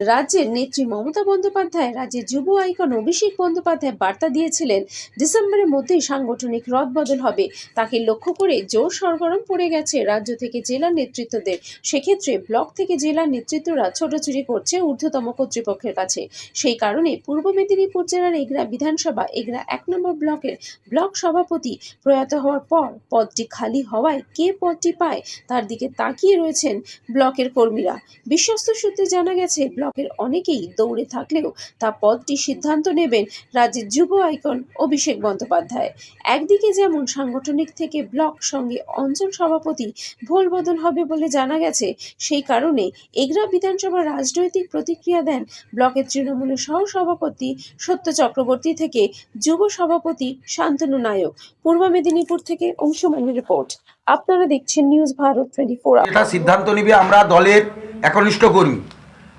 রাজ্যের নেত্রী মমতা বন্দ্যোপাধ্যায়, রাজ্যের যুব আইকন অভিষেক বন্দ্যোপাধ্যায় বার্তা দিয়েছিলেন, ডিসেম্বরের মধ্যেই সাংগঠনিক রদবদল হবে। তাকে লক্ষ্য করে জোর সরগরম পড়ে গেছে রাজ্য থেকে জেলা নেতৃত্বদের। সেক্ষেত্রে ব্লক থেকে জেলার নেতৃত্বরা ছোটাছুটি করছে ঊর্ধ্বতম কর্তৃপক্ষের কাছে। সেই কারণে পূর্ব মেদিনীপুর জেলার এগরা বিধানসভা, এগরা এক নম্বর ব্লকের ব্লক সভাপতি প্রয়াত হওয়ার পর পদটি খালি হওয়ায় কে পদটি পায় তার দিকে তাকিয়ে রয়েছেন ব্লকের কর্মীরা। বিশ্বস্ত সূত্রে জানা গেছে ব্লকের অনেকেই দৌড়ে থাকলেও তা পদটি সিদ্ধান্ত নেবেন রাজ্যের যুব আইকন অভিষেক বন্দ্যোপাধ্যায়। একদিকে যেমন সাংগঠনিক থেকে ব্লক সঙ্গে অঞ্চল সভাপতি ভোলবদল হবে বলে জানা গেছে, সেই কারণে এগরা বিধানসভার রাজনৈতিক প্রতিক্রিয়া দেন ব্লকের তৃণমূলের সহ সভাপতি সত্য চক্রবর্তী থেকে যুব সভাপতি শান্তনু নায়ক। পূর্ব মেদিনীপুর থেকে অংশুমানের রিপোর্ট। আপনারা দেখছেন নিউজ ভারত টোয়েন্টি ফোর। সিদ্ধান্ত নিবে আমরা দলের একনিষ্ঠ কর্মী।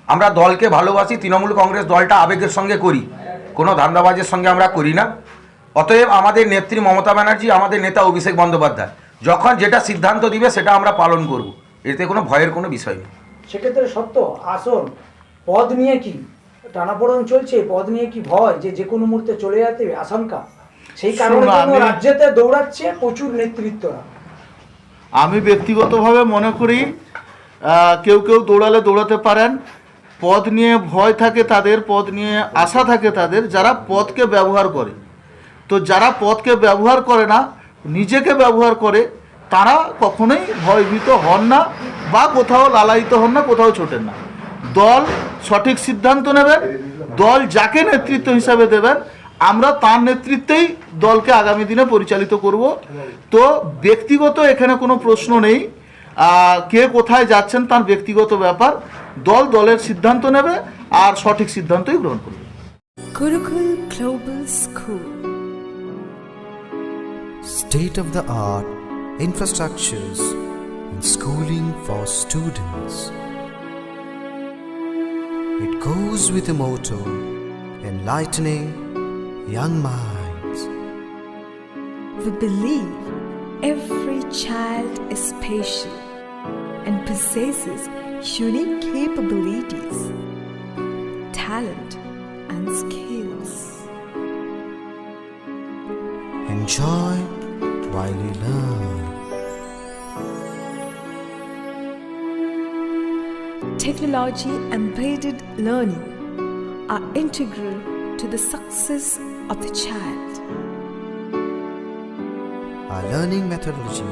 আমরা দলকে ভালোবাসি তৃণমূল কংগ্রেস দলটা আবেগের সঙ্গে করি। কোনো ধান্দাবাজের সঙ্গে আমরা করি না। অতএব আমাদের নেত্রী মমতা ব্যানার্জি আমাদের নেতা অভিষেক বন্দ্যোপাধ্যায় যখন যেটা সিদ্ধান্ত দিবে সেটা আমরা পালন করব। এতে কোনো ভয়ের কোনো বিষয় নেই। সেক্ষেত্রে সত্য আসন পদ নিয়ে কি টানাপোড়ন চলছে? পদ নিয়ে কি ভয় যে যে কোনো মুহূর্তে চলে যেতে আশঙ্কা? সেই কারণে রাজ্যেতে দৌড়াচ্ছে প্রচুর নেতৃত্বরা। আমি ব্যক্তিগতভাবে মনে করি আহ, কেউ কেউ দৌড়ালে দৌড়াতে পারেন পদ নিয়ে ভয় থাকে তাদের, পদ নিয়ে আশা থাকে তাদের, যারা পদকে ব্যবহার করে। তো যারা পদকে ব্যবহার করে না, নিজেকে ব্যবহার করে, তারা কখনোই ভয়ভীত হন না বা কোথাও লালায়িত হন না, কোথাও ছোটেন না। দল সঠিক সিদ্ধান্ত নেবেন, দল যাকে নেতৃত্ব হিসাবে দেবেন, আমরা তার নেতৃত্বেই দলকে আগামী দিনে পরিচালিত করব। তো ব্যক্তিগত এখানে কোনো প্রশ্ন নেই। কে কোথায় যাচ্ছেন তার ব্যক্তিগত ব্যাপার দল দলের সিদ্ধান্ত নেবে আর সঠিক সিদ্ধান্তই গ্রহণ করবে Gurukul Global School. state of the art infrastructures and schooling for students. It goes with the motto enlightening young minds. We believe every child is special and possesses unique capabilities, talent, and skills. Enjoy while you learn. Technology embedded learning are integral to the success of the child. Our learning methodology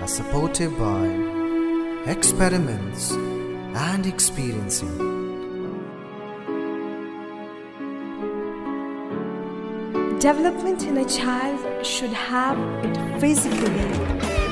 are supported by experiments and experiencing. Development in a child should have it physically,